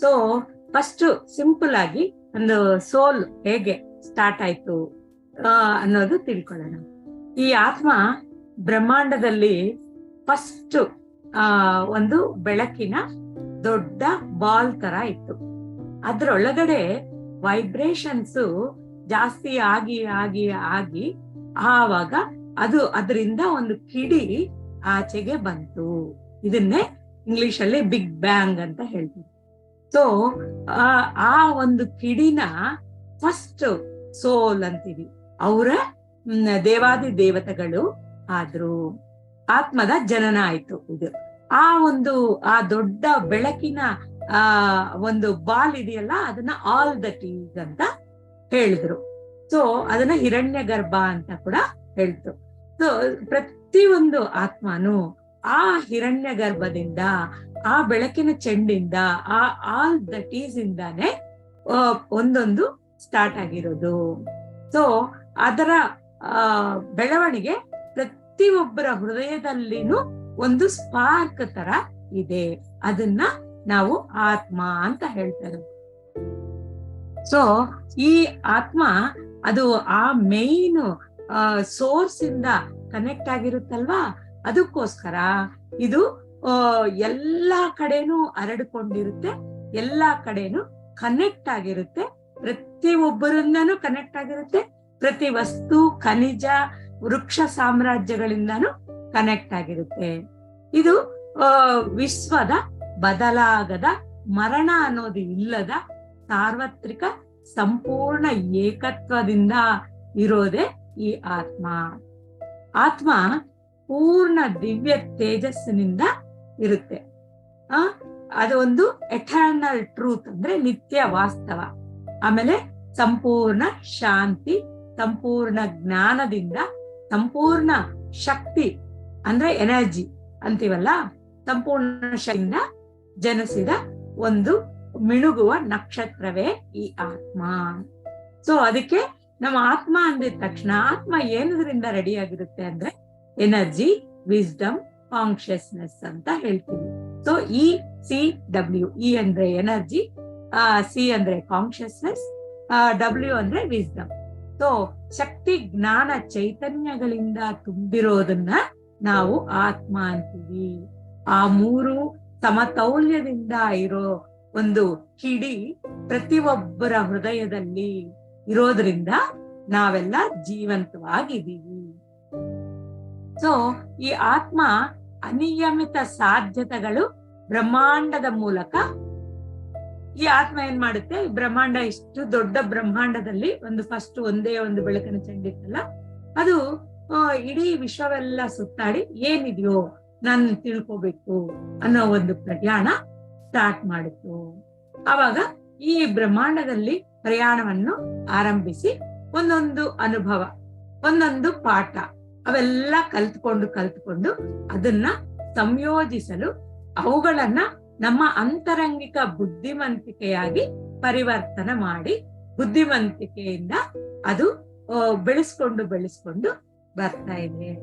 So first simple ಆಗಿ ಒಂದು ಸೋಲ್ ಹೇಗೆ ಸ್ಟಾರ್ಟ್ ಆಯ್ತು ಅನ್ನೋದು ತಿಳ್ಕೊಳ್ಳೋಣ. ಈ ಆತ್ಮ ಬ್ರಹ್ಮಾಂಡದಲ್ಲಿ ಫಸ್ಟ್ ಆ, ಒಂದು ಬೆಳಕಿನ ದೊಡ್ಡ ಬಾಲ್ ತರ ಇತ್ತು. ಅದ್ರೊಳಗಡೆ ವೈಬ್ರೇಷನ್ಸ್ ಜಾಸ್ತಿ ಆಗಿ ಆಗಿ ಆಗಿ ಆವಾಗ ಅದು ಅದರಿಂದ ಒಂದು ಕಿಡಿ ಆಚೆಗೆ ಬಂತು. ಇದನ್ನೇ ಇಂಗ್ಲಿಷ್ ಅಲ್ಲಿ ಬಿಗ್ ಬ್ಯಾಂಗ್ ಅಂತ ಹೇಳ್ತೀವಿ. ಸೊ ಆ ಒಂದು ಕಿಡಿನ ಫಸ್ಟ್ ಸೋಲ್ ಅಂತೀವಿ. ಅವರ ದೇವಾದಿ ದೇವತೆಗಳು ಆದ್ರು. ಆತ್ಮದ ಜನನ ಆಯ್ತು ಇದು. ಆ ಒಂದು, ಆ ದೊಡ್ಡ ಬೆಳಕಿನ, ಆ, ಒಂದು ಬಾಲ್ ಇದೆಯಲ್ಲ, ಅದನ್ನ ಆಲ್ ದ ಈಸ್ ಅಂತ ಹೇಳಿದ್ರು. ಸೊ ಅದನ್ನ ಹಿರಣ್ಯ ಗರ್ಭ ಅಂತ ಕೂಡ ಹೇಳ್ತು. ಸೊ ಪ್ರತಿ ಒಂದು ಆತ್ಮನು ಆ ಹಿರಣ್ಯ ಗರ್ಭದಿಂದ ಆ ಬೆಳಕಿನ ಚೆಂಡಿಂದ, ಆ ಆಲ್ ದಟ್ ಈಸ್ ಇಂದಾನೆ ಒಂದೊಂದು ಸ್ಟಾರ್ಟ್ ಆಗಿರೋದು. ಸೊ ಅದರ ಬೆಳವಣಿಗೆ ಪ್ರತಿಯೊಬ್ಬರ ಹೃದಯದಲ್ಲಿನು ಒಂದು ಸ್ಪಾರ್ಕ್ ತರ ಇದೆ. ಅದನ್ನ ನಾವು ಆತ್ಮ ಅಂತ ಹೇಳ್ತಾರೆ ಸೊ ಈ ಆತ್ಮ ಅದು ಆ ಮೇನ್ ಸೋರ್ಸ್ ಇಂದ ಕನೆಕ್ಟ್ ಆಗಿರುತ್ತಲ್ವಾ? ಅದಕ್ಕೋಸ್ಕರ ಇದು ಎಲ್ಲಾ ಕಡೆನೂ ಹರಡ್ಕೊಂಡಿರುತ್ತೆ, ಎಲ್ಲಾ ಕಡೆನೂ ಕನೆಕ್ಟ್ ಆಗಿರುತ್ತೆ, ಪ್ರತಿ ಒಬ್ಬರಿಂದಾನು ಕನೆಕ್ಟ್ ಆಗಿರುತ್ತೆ, ಪ್ರತಿ ವಸ್ತು, ಖನಿಜ, ವೃಕ್ಷ ಸಾಮ್ರಾಜ್ಯಗಳಿಂದಾನು ಕನೆಕ್ಟ್ ಆಗಿರುತ್ತೆ. ಇದು ವಿಶ್ವದ ಬದಲಾಗದ ಮರಣ ಅನ್ನೋದು ಇಲ್ಲದ ಸಾರ್ವತ್ರಿಕ ಸಂಪೂರ್ಣ ಏಕತ್ವದಿಂದ ಇರೋದೇ ಈ ಆತ್ಮ. ಆತ್ಮ ಪೂರ್ಣ ದಿವ್ಯ ತೇಜಸ್ಸಿನಿಂದ ಇರುತ್ತೆ. ಆ, ಅದು ಒಂದು ಎಟರ್ನಲ್ ಟ್ರೂತ್ ಅಂದ್ರೆ ನಿತ್ಯ ವಾಸ್ತವ. ಆಮೇಲೆ ಸಂಪೂರ್ಣ ಶಾಂತಿ, ಸಂಪೂರ್ಣ ಜ್ಞಾನದಿಂದ ಸಂಪೂರ್ಣ ಶಕ್ತಿ ಅಂದ್ರೆ ಎನರ್ಜಿ ಅಂತೀವಲ್ಲ? ಸಂಪೂರ್ಣ ಶಕ್ತಿಯಿಂದ ಜನಿಸಿದ ಒಂದು ಮಿಣುಗುವ ನಕ್ಷತ್ರವೇ ಈ ಆತ್ಮ. ಸೊ ಅದಕ್ಕೆ ನಮ್ಮ ಆತ್ಮ ಅಂದಿದ ತಕ್ಷಣ ಆತ್ಮ ಏನದ್ರಿಂದ ರೆಡಿ ಆಗಿರುತ್ತೆ ಅಂದ್ರೆ ಎನರ್ಜಿ ವಿಸ್ಡಮ್ ಕಾನ್ಶಿಯಸ್ನೆಸ್ ಅಂತ ಹೇಳ್ತೀವಿ so E C W E ಅಂದ್ರೆ ಎನರ್ಜಿ ಸಿ ಅಂದ್ರೆ ಕಾನ್ಶಿಯಸ್ನೆಸ್ ಡಬ್ಲ್ಯೂ ಅಂದ್ರೆ ವಿಸ್ಡಮ್ ಸೊ ಶಕ್ತಿ, ಜ್ಞಾನ, ಚೈತನ್ಯಗಳಿಂದ ತುಂಬಿರೋದನ್ನ ನಾವು ಆತ್ಮ ಅಂತೀವಿ. ಆ ಮೂರು ಸಮತೌಲ್ಯದಿಂದ ಇರೋ ಒಂದು ಕಿಡಿ ಪ್ರತಿಯೊಬ್ಬರ ಹೃದಯದಲ್ಲಿ ಇರೋದ್ರಿಂದ ನಾವೆಲ್ಲ ಜೀವಂತವಾಗಿದ್ದೀವಿ. ಸೊ ಈ ಆತ್ಮ ಅನಿಯಮಿತ ಸಾಧ್ಯತೆಗಳು ಬ್ರಹ್ಮಾಂಡದ ಮೂಲಕ ಈ ಆತ್ಮ ಏನ್ ಮಾಡುತ್ತೆ? ಬ್ರಹ್ಮಾಂಡ ಇಷ್ಟು ದೊಡ್ಡ ಬ್ರಹ್ಮಾಂಡದಲ್ಲಿ ಒಂದು ಫಸ್ಟ್ ಒಂದೇ ಒಂದು ಬೆಳಕಿನ ಚೆಂಡಿತ್ತಲ್ಲ ಅದು ಇಡೀ ವಿಶ್ವವೆಲ್ಲ ಸುತ್ತಾಡಿ ಏನಿದೆಯೋ ನಾನು ತಿಳ್ಕೋಬೇಕು ಅನ್ನೋ ಒಂದು ಪ್ರಯಾಣ ಸ್ಟಾರ್ಟ್ ಮಾಡಿತು ಆವಾಗ ಈ ಬ್ರಹ್ಮಾಂಡದಲ್ಲಿ ಪ್ರಯಾಣವನ್ನು ಆರಂಭಿಸಿ ಒಂದೊಂದು ಅನುಭವ, ಒಂದೊಂದು ಪಾಠ. ಅವೆಲ್ಲ ಕಲ್ತ್ಕೊಂಡು ಕಲ್ತ್ಕೊಂಡು ಅದನ್ನ ಸಂಯೋಜಿಸಲು ಅವುಗಳನ್ನ ನಮ್ಮ ಅಂತರಂಗಿಕ ಬುದ್ಧಿವಂತಿಕೆಯಾಗಿ ಪರಿವರ್ತನೆ ಮಾಡಿ ಬುದ್ಧಿವಂತಿಕೆಯಿಂದ ಅದು ಬೆಳೆಸ್ಕೊಂಡು ಬೆಳೆಸ್ಕೊಂಡು ಬರ್ತಾ ಇದೆ.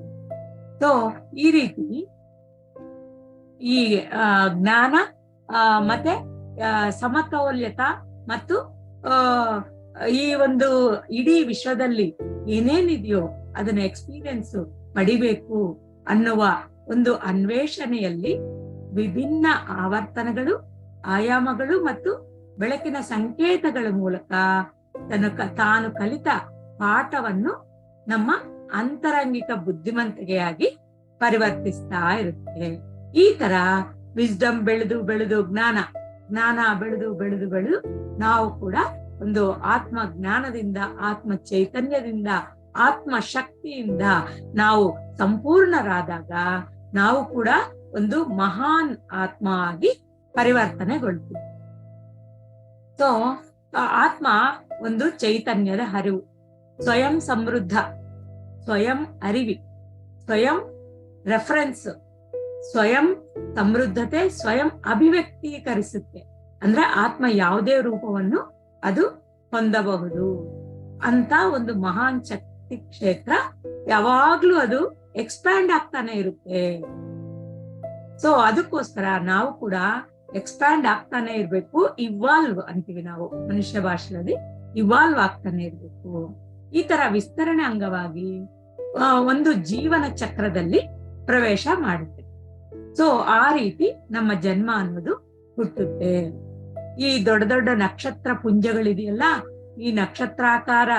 ಸೊ ಈ ರೀತಿ ಈ ಜ್ಞಾನ ಮತ್ತೆ ಸಮತೌಲ್ಯತ ಮತ್ತು ಈ ಒಂದು ಇಡೀ ವಿಶ್ವದಲ್ಲಿ ಏನೇನಿದೆಯೋ ಅದನ್ನ ಎಕ್ಸ್ಪೀರಿಯನ್ಸ್ ಪಡಿಬೇಕು ಅನ್ನುವ ಒಂದು ಅನ್ವೇಷಣೆಯಲ್ಲಿ ವಿಭಿನ್ನ ಆವರ್ತನಗಳು, ಆಯಾಮಗಳು ಮತ್ತು ಬೆಳಕಿನ ಸಂಕೇತಗಳ ಮೂಲಕ ತನ್ನ ತಾನು ಕಲಿತ ಪಾಠವನ್ನು ನಮ್ಮ ಅಂತರಂಗಿಕ ಬುದ್ಧಿವಂತಿಕೆಯಾಗಿ ಪರಿವರ್ತಿಸ್ತಾ ಇರುತ್ತೆ. ಈ ತರ ವಿಸ್ಡಮ್ ಬೆಳೆದು ಬೆಳೆದು, ಜ್ಞಾನ ಜ್ಞಾನ ಬೆಳೆದು ಬೆಳೆದು ಬೆಳೆದು ನಾವು ಕೂಡ ಒಂದು ಆತ್ಮ ಜ್ಞಾನದಿಂದ ಆತ್ಮ ಚೈತನ್ಯದಿಂದ ಆತ್ಮ ಶಕ್ತಿಯಿಂದ ನಾವು ಸಂಪೂರ್ಣರಾದಾಗ ನಾವು ಕೂಡ ಒಂದು ಮಹಾನ್ ಆತ್ಮ ಆಗಿ ಪರಿವರ್ತನೆಗೊಳ್ತೀವಿ ಸೊ ಆತ್ಮ ಒಂದು ಚೈತನ್ಯದ ಹರಿವು. ಸ್ವಯಂ ಸಮೃದ್ಧ, ಸ್ವಯಂ ಅರಿವಿ, ಸ್ವಯಂ ರೆಫರೆನ್ಸ್ ಸ್ವಯಂ ಸಮೃದ್ಧತೆ, ಸ್ವಯಂ ಅಭಿವ್ಯಕ್ತೀಕರಿಸುತ್ತೆ. ಅಂದ್ರೆ ಆತ್ಮ ಯಾವುದೇ ರೂಪವನ್ನು ಅದು ಹೊಂದಬಹುದು ಅಂತ ಒಂದು ಮಹಾನ್ ಶಕ್ತಿ. ಕ್ಷೇತ್ರ, ಯಾವಾಗ್ಲೂ ಅದು ಎಕ್ಸ್ಪ್ಯಾಂಡ್ ಆಗ್ತಾನೆ ಇರುತ್ತೆ. ಸೊ ಅದಕ್ಕೋಸ್ಕರ ನಾವು ಕೂಡ ಎಕ್ಸ್ಪ್ಯಾಂಡ್ ಆಗ್ತಾನೆ ಇರ್ಬೇಕು ಇವಾಲ್ವ್ ಅಂತೀವಿ ನಾವು ಮನುಷ್ಯ ಭಾಷೆಯಲ್ಲಿ ಇವಾಲ್ವ್ ಆಗ್ತಾನೆ ಇರ್ಬೇಕು. ಈ ತರ ವಿಸ್ತರಣೆ ಅಂಗವಾಗಿ ಒಂದು ಜೀವನ ಚಕ್ರದಲ್ಲಿ ಪ್ರವೇಶ ಮಾಡುತ್ತೆ. ಸೊ ಆ ರೀತಿ ನಮ್ಮ ಜನ್ಮ ಅನ್ನೋದು ಹುಟ್ಟುತ್ತೆ. ಈ ದೊಡ್ಡ ದೊಡ್ಡ ನಕ್ಷತ್ರ ಪುಂಜಗಳಿದೆಯಲ್ಲ, ಈ ನಕ್ಷತ್ರಾಕಾರ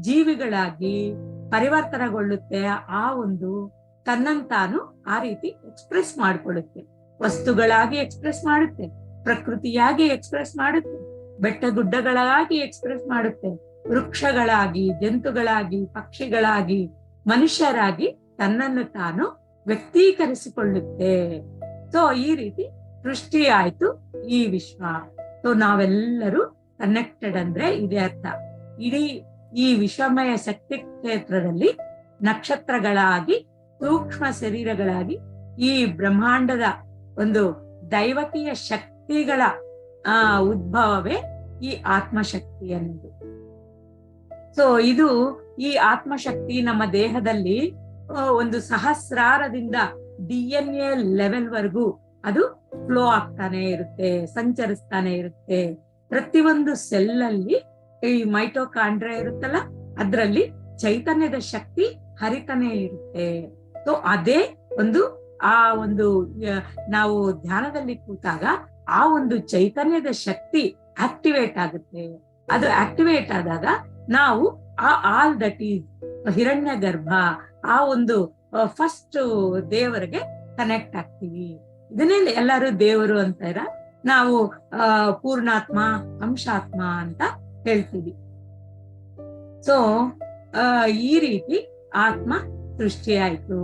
ಜೀವಿಗಳಾಗಿ ಪರಿವರ್ತನೆಗೊಳ್ಳುತ್ತೆ ಆ ಒಂದು ತನ್ನಂತಾನು ಆ ರೀತಿ ಎಕ್ಸ್ಪ್ರೆಸ್ ಮಾಡ್ಕೊಳ್ಳುತ್ತೆ ವಸ್ತುಗಳಾಗಿ ಎಕ್ಸ್ಪ್ರೆಸ್ ಮಾಡುತ್ತೆ, ಪ್ರಕೃತಿಯಾಗಿ ಎಕ್ಸ್ಪ್ರೆಸ್ ಮಾಡುತ್ತೆ ಬೆಟ್ಟ ಗುಡ್ಡಗಳಾಗಿ ಎಕ್ಸ್ಪ್ರೆಸ್ ಮಾಡುತ್ತೆ, ವೃಕ್ಷಗಳಾಗಿ, ಜಂತುಗಳಾಗಿ, ಪಕ್ಷಿಗಳಾಗಿ, ಮನುಷ್ಯರಾಗಿ ತನ್ನನ್ನು ತಾನು ವ್ಯಕ್ತೀಕರಿಸಿಕೊಳ್ಳುತ್ತೆ. ಸೊ ಈ ರೀತಿ ಸೃಷ್ಟಿ ಆಯ್ತು ಈ ವಿಶ್ವ. ಸೊ ನಾವೆಲ್ಲರೂ ಕನೆಕ್ಟೆಡ್ ಅಂದ್ರೆ ಇದೇ ಅರ್ಥ. ಇಡೀ ಈ ವಿಷಮಯ ಶಕ್ತಿ ಕ್ಷೇತ್ರದಲ್ಲಿ ನಕ್ಷತ್ರಗಳಾಗಿ, ಸೂಕ್ಷ್ಮ ಶರೀರಗಳಾಗಿ, ಈ ಬ್ರಹ್ಮಾಂಡದ ಒಂದು ದೈವಕೀಯ ಶಕ್ತಿಗಳ, ಆ, ಉದ್ಭವವೇ ಈ ಆತ್ಮಶಕ್ತಿ ಅನ್ನೋದು ಸೊ ಇದು ಈ ಆತ್ಮಶಕ್ತಿ ನಮ್ಮ ದೇಹದಲ್ಲಿ ಒಂದು ಸಹಸ್ರಾರದಿಂದ ಡಿ ಎನ್ ಎ ಲೆವೆಲ್ ವರೆಗೂ ಅದು ಫ್ಲೋ ಆಗ್ತಾನೆ ಇರುತ್ತೆ, ಸಂಚರಿಸ್ತಾನೆ ಇರುತ್ತೆ. ಪ್ರತಿಯೊಂದು ಸೆಲ್ ಅಲ್ಲಿ ಈ ಮೈಟೋಕಾಂಡ್ರಿಯಾ ಇರುತ್ತಲ್ಲ, ಅದ್ರಲ್ಲಿ ಚೈತನ್ಯದ ಶಕ್ತಿ ಹರಿತನೇ ಇರುತ್ತೆ. ಸೊ ಅದೇ ಒಂದು, ಆ ಒಂದು ನಾವು ಧ್ಯಾನದಲ್ಲಿ ಕೂತಾಗ ಆ ಒಂದು ಚೈತನ್ಯದ ಶಕ್ತಿ ಆಕ್ಟಿವೇಟ್ ಆಗುತ್ತೆ. ಅದು ಆಕ್ಟಿವೇಟ್ ಆದಾಗ ನಾವು ಆ ಆಲ್ ದಟ್ ಈಸ್ ಹಿರಣ್ಯ ಗರ್ಭ ಆ ಒಂದು ಫಸ್ಟ್ ದೇವರಿಗೆ ಕನೆಕ್ಟ್ ಆಗ್ತೀವಿ. ಇದನ್ನೇ ಎಲ್ಲರೂ ದೇವರು ಅಂತಾರ ನಾವು ಪೂರ್ಣಾತ್ಮ ಅಂಶಾತ್ಮ ಅಂತ ಹೇಳ್ತೀವಿ. ಸೊ ಈ ರೀತಿ ಆತ್ಮ ಸೃಷ್ಟಿಯಾಯ್ತು.